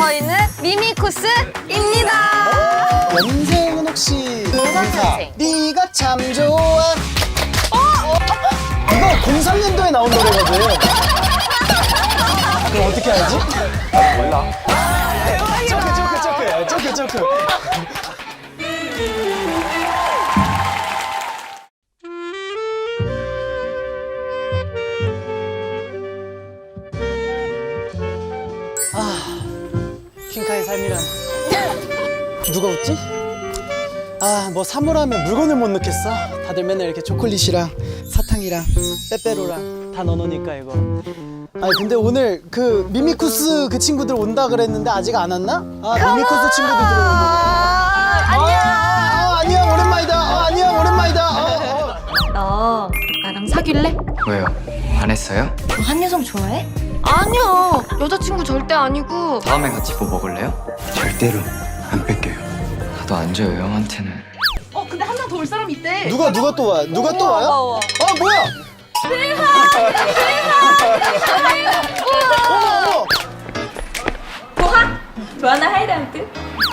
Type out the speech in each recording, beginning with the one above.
저희는 미미쿠스입니다. 연생은 혹시 선생. 네가 참 좋아 이거 03년도에 나온 노래거든 그럼 어떻게 알지? 몰라 쪼크 쪼크 쪼크 쪼크 쪼크 삶이란 누가 웃지? 아, 뭐 사물함에 물건을 못 넣겠어. 다들 맨날 이렇게 초콜릿이랑 사탕이랑 빼빼로랑 다 넣어놓으니까 이거. 아니 근데 오늘 그 미미쿠스 그 친구들 온다 그랬는데 아직 안 왔나? 아 미미쿠스 친구들 들어오고. 안녕. 아, 안녕 오랜만이다. 아, 안녕 오랜만이다. 어, 어. 너 나랑 사귈래? 왜요? 안 했어요? 너 한여성 좋아해? 아니야. 여자친구 절대 아니고. 다음에 같이 뭐 먹을래요? 절대로 안 뺄게요. 나도 안 줘요 형한테는 어 근데 한 명 더 올 사람 있대. 누가 누가 또 와? 누가 또 와요? 와, 와. 아 뭐야? 어머 어머. 좋아하나 하이라이트?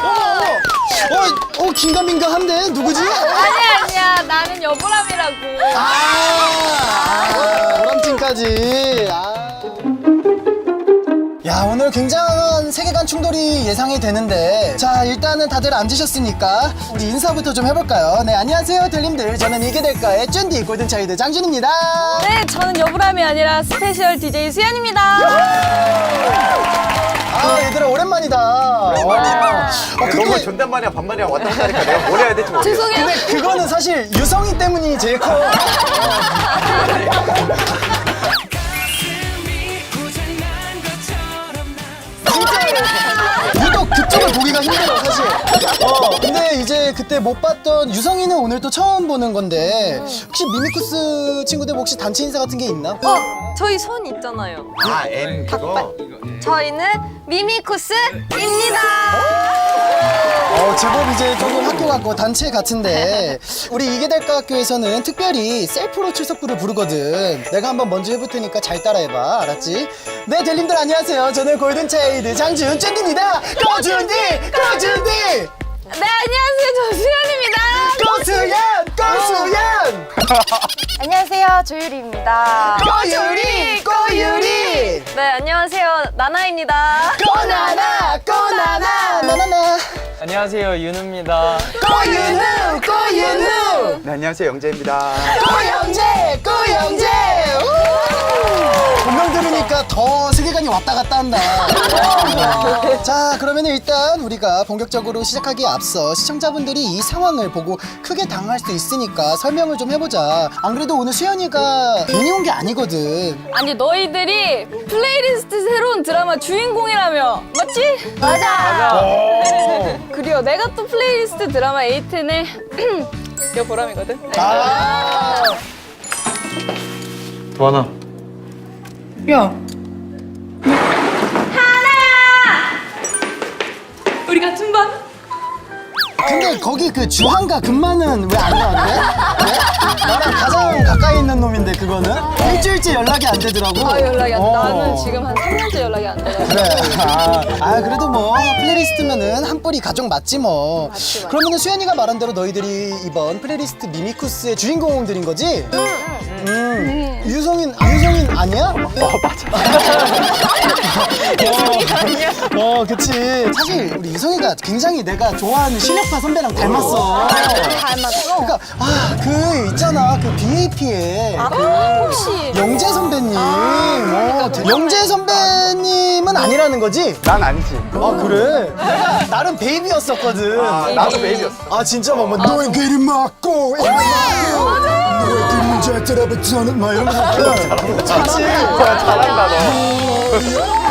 어, 어 긴가민가한데 누구지? 아니야 아니야. 나는 여보람이라고. 아, 아 보람팀까지. 아. 야 오늘 굉장한 세계관 충돌이 예상이 되는데. 자 일단은 다들 앉으셨으니까 우리 인사부터 좀 해볼까요? 네 안녕하세요 들림들. 저는 이게 될까의 쫀디 골든차이드 장준입니다. 네, 저는 여보람이 아니라 스페셜 DJ 수연입니다. 아 얘들아 오랜만이다. 오랜만이다 어, 너무 근데, 존댓말이야. 반말이야. 왔다 갔다 하니까 내가 뭘 해야 될지 모르겠어. 죄송해요. 근데 그거는 사실 유성이 때문이 제일 커 유독 그쪽을 보기가 힘들어 사실. 어 근데 이제 그때 못 봤던 유성이는 오늘 또 처음 보는 건데 혹시 미미쿠스 친구들 뭐 혹시 단체 인사 같은 게 있나? 어, 저희 손 있잖아요. 아엠 그거 저희는 미미쿠스입니다. 어 제법 이제 조금 학교 같고 단체 같은데 우리 될까 학교에서는 특별히 셀프로 출석부를 부르거든. 내가 한번 먼저 해볼 테니까 잘 따라해봐. 알았지? 네 델님들 안녕하세요. 저는 골든차이드 장준 쫀디입니다. 고준디 고준디 네, 안녕하세요. 저 수연입니다. 고수연 고수연 안녕하세요. 조유리입니다. 꼬유리 꼬유리 네, 안녕하세요. 나나입니다. 꼬나나 꼬나나 안녕하세요 윤우입니다. 꼬윤우 꼬윤우. 네 안녕하세요 영재입니다. 꼬영재 들으니까 더 세계관이 왔다 갔다 한다 자 그러면 일단 우리가 본격적으로 시작하기에 앞서 시청자분들이 이 상황을 보고 크게 당할 수 있으니까 설명을 좀 해보자 안 그래도 오늘 수연이가 괜히 온 게 아니거든 아니, 너희들이 플레이리스트 새로운 드라마 주인공이라며. 맞지? 맞아. 그래요. 내가 또 플레이리스트 드라마 에이텐의 여 보람이거든. 네. 아 도하나 야. 근데 거기 그 주한가 금마는 왜 안 나왔대? 왜? 나랑 가장 가까이 있는 놈인데 그거는 일주일째 연락이 안 되더라고. 아, 연락이 안 돼. 어. 나는 지금 한 3년째 연락이 안 돼. 그래. 아, 아, 그래도 뭐 플레이리스트면은 한 뿌리 가족 맞지 뭐. 맞지, 맞지. 그러면은 수현이가 말한 대로 너희들이 이번 플레이리스트 미미쿠스의 주인공들인 거지? 음. 유성인 유성인 아니야? 어 맞아. 어, 그치. 사실 우리 유성이가 굉장히 내가 좋아하는 실력파 선배랑 닮았어. 닮았어? 그러니까 아 그 있잖아 그 BAP에 아, 혹시 영재 선배님. 어, 대- 영재 선배님은 아니라는 거지? 난 아니지 아 그래? 나름 베이비였었거든. 아 나도 베이비였어 아 진짜 막 뭐, 너의 귀를 막고 너의 귀를 잘 들어봤자는 막 이러면서 잘한다 너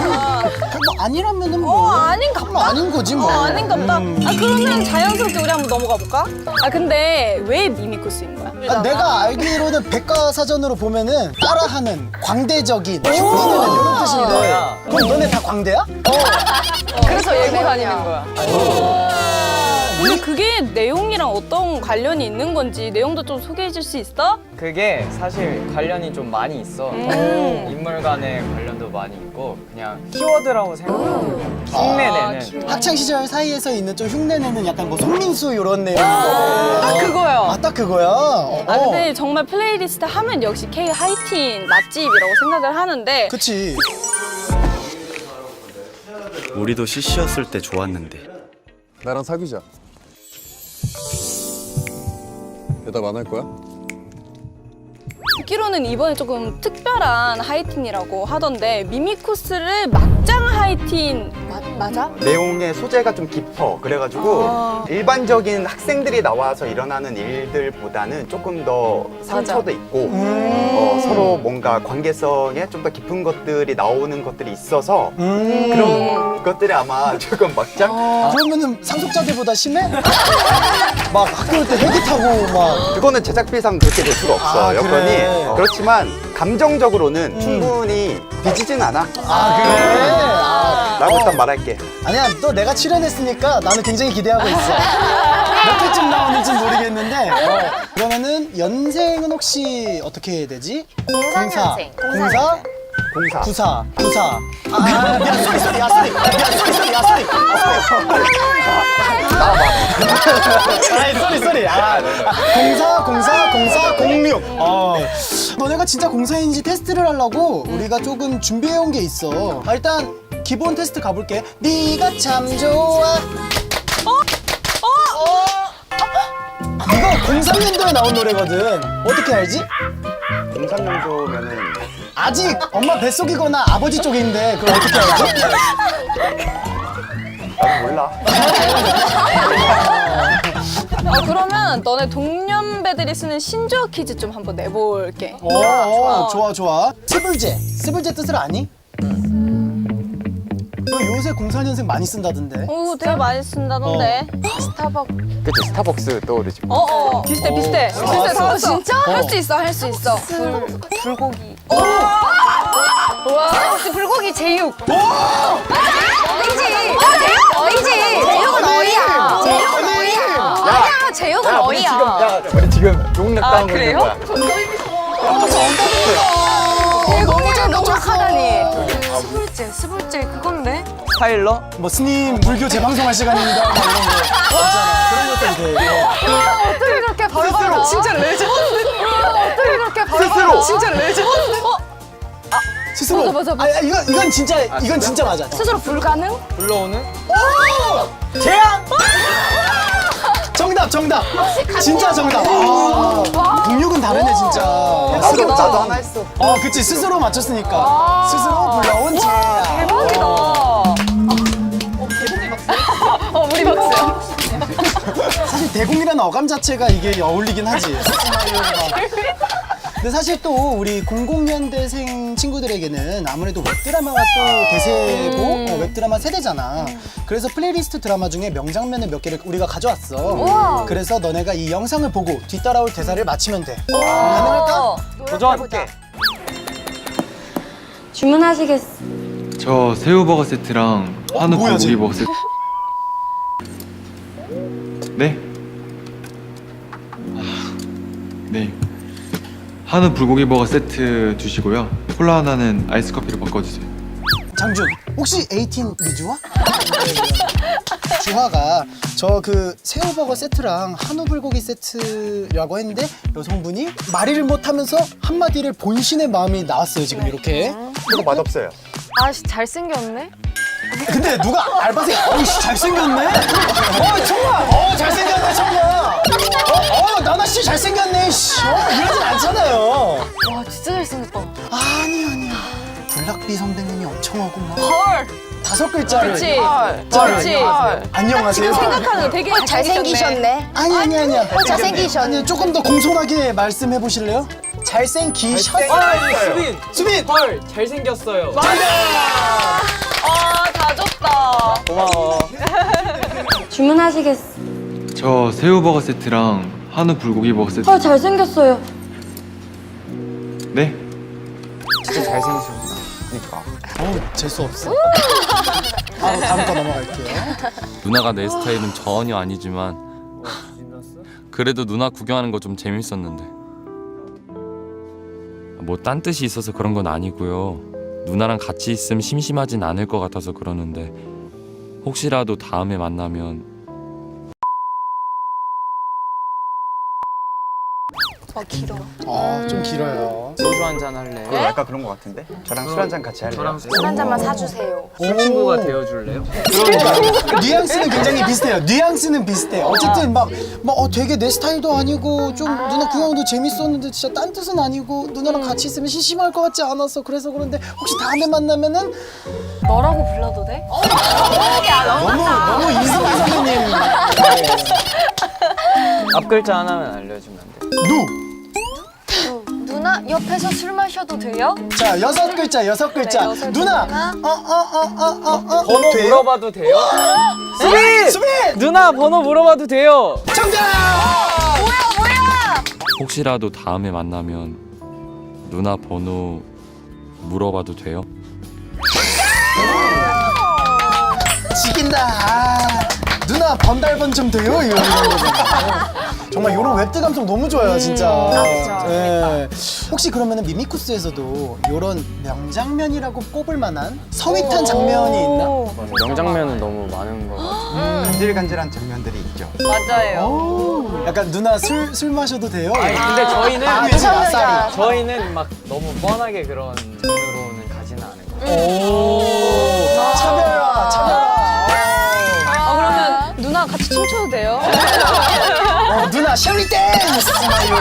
뭐 아니라면은 어, 뭐 아닌가 뭐 아닌 거지 뭐 어, 아닌가 보다. 아, 그러면 자연스럽게 우리 한번 넘어가 볼까? 아, 근데 왜 미미쿠스인 거야? 아, 내가 알기로는 백과사전으로 보면은 따라하는 광대적인 흉내내는 이런 뜻인데 그럼 너네 다 광대야? 그래서 예고 다니는 거야. 근데 그게 내용이랑 어떤 관련이 있는 건지 내용도 좀 소개해 줄 수 있어? 그게 사실 관련이 좀 많이 있어. 음. 인물 간의 관련도 많이 있고 그냥 키워드라고 생각하면 돼. 흉내내는 학창 시절 사이에서 있는 좀 흉내내는 약간 뭐 송민수 이런 내용. 딱 그거요. 아, 딱 그거야? 어. 아 근데 정말 플레이리스트 하면 역시 K 하이틴 맛집이라고 생각을 하는데 그치. 우리도 CC였을 때 좋았는데 나랑 사귀자. 대답 안 할 거야? 듣기로는 이번에 조금 특별한 하이틴이라고 하던데 미미 코스를 막장 하이틴 마- 맞아? 내용의 소재가 좀 깊어. 그래가지고 아. 일반적인 학생들이 나와서 일어나는 일들보다는 조금 더 상처도 있고 어, 서로 뭔가 관계성에 좀 더 깊은 것들이 나오는 것들이 있어서 음. 그런 것들이 아마 조금 막장? 그러면은 상속자들보다 심해? 막 학교 올 때 헬기 타고 막. 그거는 제작비상 그렇게 될 수가 없어 아, 여건이 그래. 어, 그렇지만 감정적으로는 충분히 뒤지진 않아 아, 그래? 아, 라고 어. 일단 말할게 아니야, 또 내가 출연했으니까 나는 굉장히 기대하고 있어. 몇 회쯤 나오는지 모르겠는데. 어, 그러면은 연생은 혹시 어떻게 해야 되지? 공사년생. 공사? 공사 구사. 구사. 아, 아, 미안, 소리, 소리, 야, 소리. 야, 소리, 소리, 야, 소리. 아이, 소리, 소리. 아, 아, 공사, 공사, 공사, 공육. 어. 너네가 진짜 공사인지 테스트를 하려고 우리가 조금 준비해온 게 있어. 아, 일단 기본 테스트 가볼게. 네가 참 좋아. 이거 03년도에 나온 노래거든. 어떻게 알지? 공삼연도면은 아직 엄마 뱃속이거나 아버지 쪽인데 그걸 어떻게 알지? 나도 몰라 어, 그러면 너네 동년배들이 쓰는 신조어 퀴즈 좀 한번 내볼게. 오, 오, 좋아 좋아. 스불제, 스불제 뜻을 아니? 너 요새 04년생 많이 쓴다던데. 오, 되게 많이 쓴다던데. 스타벅. 그치 스타벅스 떠오르지 어, 어, 비슷해, 비슷해. 비슷해, 다 왔어. 진짜? 할 수 있어, 할 수 있어. 불, 불고기. 스타벅스 불고기 제육. 어이지. 어이지. 제육은 어이야. 제육은 어이야. 아니야, 제육은 야 우리 어이야. 지금 야 우리 지금 욕 아, 있는 거야 제육은 정확하다니. 스불제, 스불제 그건데. 파일러 뭐 스님 불교 재방송할 시간입니다. 막 이런 거. 있잖아. 그런 것들 돼. 어떻게 그렇게 벌벌어? 진짜 레전드. 어떻게 그렇게? 스스로. 진짜 레전드. 스스로. 맞아, 맞아, 아, 이건 이건 진짜 이건 진짜 맞아. 스스로 불가능? 불러오는 재앙. 정답 정답. 진짜 정답. 아, 국력은 다르네 진짜. 나도 스스로. 나도 하나 했어 어, 그치 스스로 맞췄으니까. 스스로 불러온 재앙. 대박이다. 사실 대공이라는 어감 자체가 이게 어울리긴 하지. 근데 사실 또 우리 00년대생 친구들에게는 아무래도 웹드라마가 또 대세고 어, 웹드라마 세대잖아. 그래서 플레이리스트 드라마 중에 명장면을 몇 개를 우리가 가져왔어. 그래서 너네가 이 영상을 보고 뒤따라올 대사를 맞히면 돼. 가능할까? 도전 주문하시겠어. 저 새우버거 세트랑 한우 뭐야, 불고기 쟤? 버거 세트 네? 아, 네 한우 불고기 버거 세트 주시고요 콜라 하나는 아이스 커피로 바꿔주세요 장준, 혹시 18 미주화? 주화가 저 그 새우버거 세트랑 한우 불고기 세트라고 했는데 여성분이 말을 못하면서 한마디를 본신의 마음이 나왔어요 지금 이렇게. 그거 맛없어요 아씨 잘생겼네. 근데 누가 알바생 어이씨 잘생겼네? 어 정말 어 잘생겼네 정말 어, 어 나나 씨 잘생겼네 씨 어, 이러진 않잖아요 와 진짜 잘생겼다. 아니 아니 블락비 선배님이 엄청 하고 막 헐. 다섯 글자를 그렇지. 헐. 그렇지. 안녕하세요 생각하는 거 되게 잘생기셨네. 아니 아니 아니야 잘생기셨네. 아니 조금 더 공손하게 말씀해 보실래요? 잘생기셨어요 수빈 수빈 헐 잘생겼어요 아, 다 줬다. 고마워. 주문하시겠어. 저 새우 버거 세트랑 한우 불고기 버거 세트. 아 잘생겼어요. 네? 진짜 잘생기셨구나. 그러니까. 어우 재수 없어. 바로 다음 거 넘어갈게요. 누나가 내 스타일은 전혀 아니지만 그래도 누나 구경하는 거 좀 재밌었는데. 뭐 딴 뜻이 있어서 그런 건 아니고요. 누나랑 같이 있으면 심심하진 않을 것 같아서 그러는데 혹시라도 다음에 만나면 어, 좀 길어요. 소주 한 잔 할래? 어, 약간 그런 것 같은데? 저랑 술 한 잔 같이 할래요? 저랑 술 한 잔만 사주세요. 술 친구가 되어줄래요? 그러니까 뉘앙스는 굉장히 비슷해요. 뉘앙스는 비슷해. 어쨌든 막, 막 어, 되게 내 스타일도 아니고 좀 누나 구경도 재밌었는데 진짜 딴 뜻은 아니고 누나랑 같이 있으면 심심할 것 같지 않아서 그래서 그런데 혹시 다음에 만나면은 너라고 불러도 돼? 너무 너무 이성희 선배님 앞 글자 하나만 알려주면 안 돼? 누. 누나 옆에서 술 마셔도 돼요? 자 여섯 글자 여섯 글자. 누나 어어어어 어어. 번호 물어봐도 돼요? 수빈! 수빈! 누나 번호 물어봐도 돼요. 정답! 혹시라도 다음에 만나면 누나 번호 물어봐도 돼요? 지긴다. 아, 누나 번달번 좀 돼요? 이런 거잖아 정말 이런 웹드 감성 너무 좋아요 진짜. 예. 혹시 그러면은 미미쿠스에서도 이런 명장면이라고 꼽을 만한 서윗한 장면이 있나? 명장면은 너무 많은 것 같아요. 간질간질한 장면들이 있죠. 오, 약간 누나 술, 술 마셔도 돼요? 아니 근데 저희는 아, 그치, 아싸리. 저희는 막 너무 뻔하게 그런 장르로는 가지는 않은 것 같아요. 오, 차별화, 차별화. 아 그러면 누나 같이 춤춰도 돼요? 어, 누나 쉐리 댄스! 막.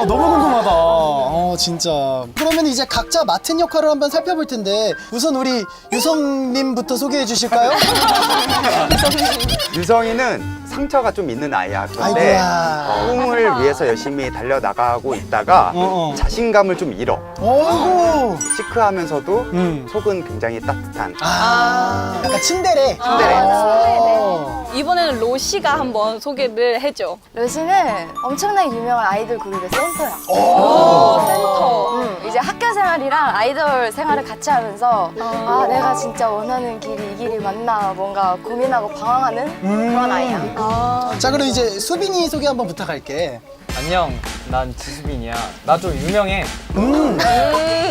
어, 너무 궁금하다. 어, 진짜. 그러면 이제 각자 맡은 역할을 한번 살펴볼 텐데 우선 우리 유성님부터 소개해 주실까요? 유성이는 상처가 좀 있는 아이야. 그런데 아이고야. 어, 꿈을 위해서 열심히 달려나가고 있다가 어, 어. 자신감을 좀 잃어. 어이구. 시크하면서도 음. 속은 굉장히 따뜻한 아, 약간 츤데레. 츤데레. 어. 이번에는 로시가 한번 소개를 해줘. 러시는 엄청나게 유명한 아이돌 그룹의 센터야. 오, 센터. 음, 이제 학교 생활이랑 아이돌 생활을 같이 하면서 아 내가 진짜 원하는 길이 이 길이 맞나 뭔가 고민하고 방황하는 음. 그런 아이야. 자, 그럼 이제 수빈이 소개 한번 부탁할게. 안녕, 난 지수빈이야. 나 좀 유명해. 음.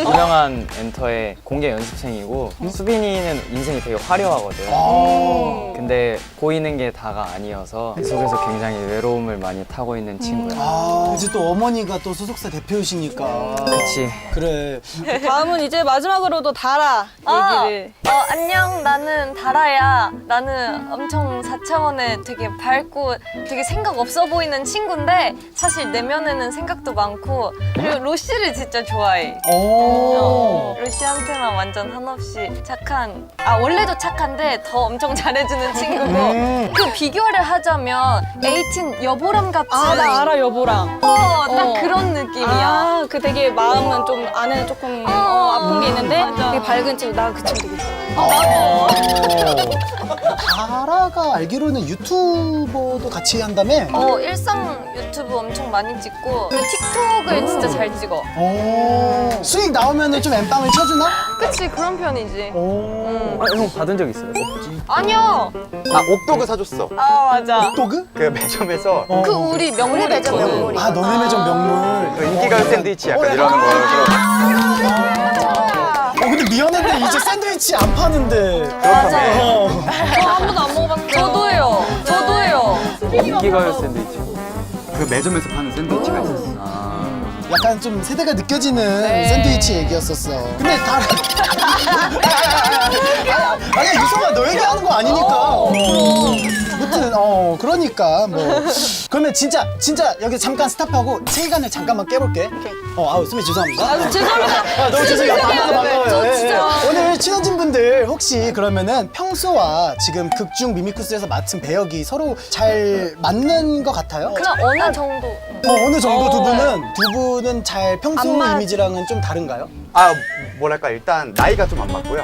유명한 엔터의 공개 연습생이고 수빈이는 인생이 되게 화려하거든. 어. 근데 보이는 게 다가 아니어서 그 속에서 굉장히 외로움을 많이 타고 있는 친구야. 아, 이제 또 어머니가 또 소속사 대표이시니까. 그치. 그래. 다음은 이제 마지막으로도 다라 얘기를. 어, 안녕. 나는 다라야. 나는 엄청 4차원에 되게 밝고 되게 생각 없어 보이는 친구인데 사실 내면에는 생각도 많고 그리고 로시를 진짜 좋아해. 오. 로시한테만 완전 한없이 착한 아 원래도 착한데 더 엄청 잘해주는 친구고 음. 그 비교를 하자면 에이틴 여보람 같은 아 나 알아 여보랑. 어, 딱 어. 그런 느낌이야. 아, 그 되게 마음은 좀 안에는 조금 어, 아픈 게 있는데 맞아. 되게 밝은 친구. 나 그 친구 되게 좋아해. 다라가 알기로는 유튜버도 같이 한다며? 어 일상 유튜브 엄청 많이 찍고 그리고 틱톡을 진짜 잘 찍어. 오. 수익 나오면은 좀 엠빵을 쳐주나? 그치 그런 편이지. 오. 아, 형 받은 적 있어요? 아니야. 아, 옥도그 사줬어. 아 맞아. 도그? 그 매점에서 어. 그 우리 명물 매점 있거든. 명물이. 아 너네 매점 명물. 그 인기가요 샌드위치 약간 어, 이런 거. 어 근데 미안한데 이제 샌드위치 안 파는데. 맞아. 어. 저한 번도 안 먹어봤어. 저도요. 저도요. 인기가요 샌드위치. 그 매점에서 파는 샌드위치가 있었어. 약간 좀 세대가 느껴지는 네. 샌드위치 얘기였었어. 근데 다. 아니 유성아 너 얘기하는 거 아니니까. 어. 무튼 어 그러니까 뭐 그러면 진짜 진짜 여기 잠깐 스탑하고 시간을 잠깐만 깨볼게. 어 아우 수미 죄송합니다. 아, 죄송합니다. 아, 너무 죄송해요. 반가워, 반가워요. 저 예, 진짜. 예. 오늘 친해진 분들 혹시 그러면은 평소와 지금 극중 미미쿠스에서 맡은 배역이 서로 잘 맞는 것 같아요? 그냥 어느 정도. 어, 어느 정도 두 분은 두 분은 잘 평소 안 맞- 이미지랑은 좀 다른가요? 아 뭐랄까 일단 나이가 좀 안 맞고요.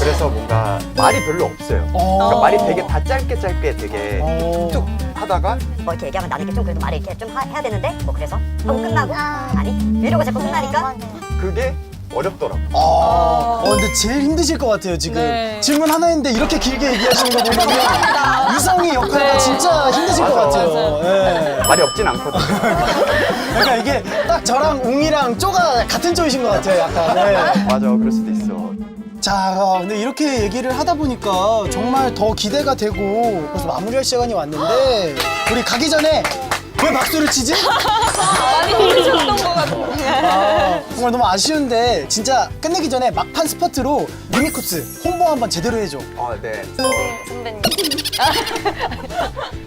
그래서 뭔가 말이 별로 없어요. 그러니까 어. 말이 되게 다 짧게 짧게 되게 어. 툭툭 하다가 뭐 이렇게 얘기하면 나는 이렇게 좀 그래도 말을 이렇게 좀 하- 해야 되는데 뭐 그래서 하고 끝나고 아니 이러고 자꾸 끝나니까 그게 어렵더라고. 아, 어, 근데 제일 힘드실 것 같아요, 지금. 네. 질문 하나 했는데 이렇게 길게 얘기하시는 거 보면 유성이 역할가 네. 진짜 힘드실 것 맞아, 같아요. 예. 말이 없진 않거든. 그러니까 이게 딱 저랑 웅이랑 쪼가 같은 쪽이신 것 같아요, 약간. 예. 맞아, 그럴 수도 있어. 자, 어, 근데 이렇게 얘기를 하다 보니까 정말 더 기대가 되고 그래서 마무리할 시간이 왔는데 우리 가기 전에 왜 박수를 치지? 많이 힘드셨던 것 같은데. 아, 정말 너무 아쉬운데 진짜 끝내기 전에 막판 스퍼트로 미미쿠스 홍보 한번 제대로 해줘. 어, 네. 선배님.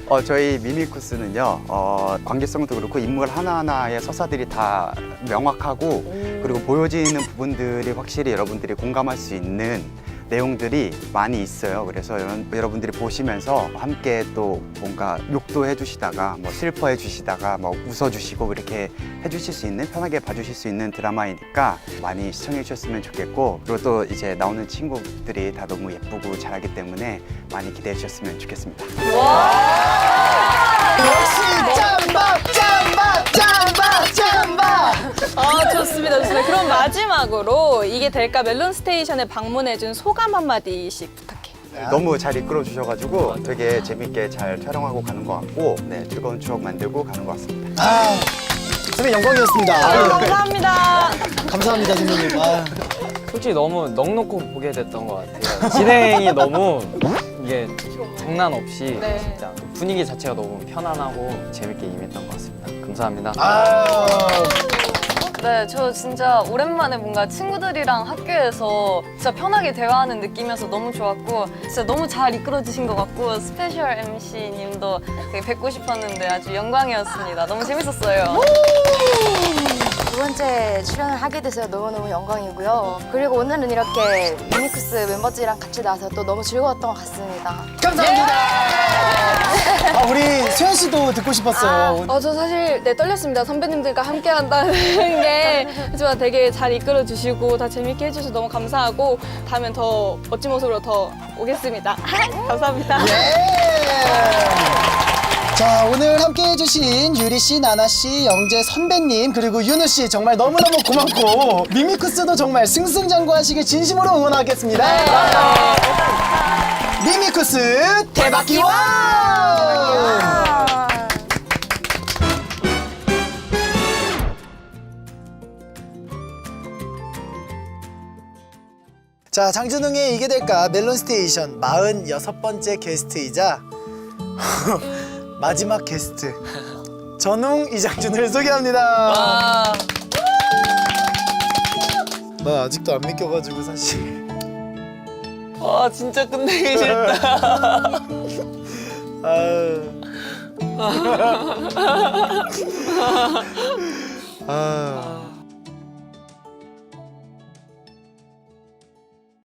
어, 저희 미미쿠스는요, 어, 관계성도 그렇고 인물 하나하나의 서사들이 다 명확하고 그리고 보여지는 부분들이 확실히 여러분들이 공감할 수 있는 내용들이 많이 있어요. 그래서 여러- 여러분들이 보시면서 함께 또 뭔가 욕도 해주시다가 뭐 슬퍼해 주시다가 뭐 웃어주시고 이렇게 해주실 수 있는 편하게 봐주실 수 있는 드라마이니까 많이 시청해 주셨으면 좋겠고 그리고 또 이제 나오는 친구들이 다 너무 예쁘고 잘하기 때문에 많이 기대해 주셨으면 좋겠습니다. 역시 좋습니다 좋습니다 그럼 마지막으로 이게 될까 멜론 스테이션에 방문해준 소감 한마디씩 부탁해 너무 잘 이끌어 주셔가지고 되게 재밌게 잘 촬영하고 가는 것 같고 네, 즐거운 추억 만들고 가는 것 같습니다. 아, 선배 영광이었습니다. 네, 아유, 감사합니다 감사합니다 선배님. 아. 솔직히 너무 넉넉히 보게 됐던 것 같아요. 진행이 너무 이게 장난 없이 네. 진짜 분위기 자체가 너무 편안하고 재밌게 임했던 것 같습니다. 감사합니다. 아. 네, 저 진짜 오랜만에 뭔가 친구들이랑 학교에서 진짜 편하게 대화하는 느낌이어서 너무 좋았고 진짜 너무 잘 이끌어주신 것 같고 스페셜 MC님도 되게 뵙고 싶었는데 아주 영광이었습니다. 너무 재밌었어요. 두 번째 출연을 하게 돼서 너무너무 영광이고요. 그리고 오늘은 이렇게 유니크스 멤버들이랑 같이 나와서 또 너무 즐거웠던 것 같습니다. 감사합니다. 아, 우리 수현 씨도 듣고 싶었어요. 어, 저 사실 네 떨렸습니다 선배님들과 함께 한다는 게 하지만 되게 잘 이끌어 주시고 다 재밌게 해주셔서 너무 감사하고 다음엔 더 멋진 모습으로 더 오겠습니다 감사합니다 자, 오늘 함께 해주신 유리 씨, 나나 씨, 영재 선배님, 그리고 윤우 씨 정말 너무너무 고맙고 미미쿠스도 정말 승승장구하시길 진심으로 응원하겠습니다. 미미쿠스 대박 기원! 자, 장준웅의 이게 될까 멜론 스테이션 46번째 게스트이자 마지막 게스트 전웅 이장준을 소개합니다. 나 아직도 안 믿겨가지고 사실. 아 진짜 끝내기 싫다. 아유. 아.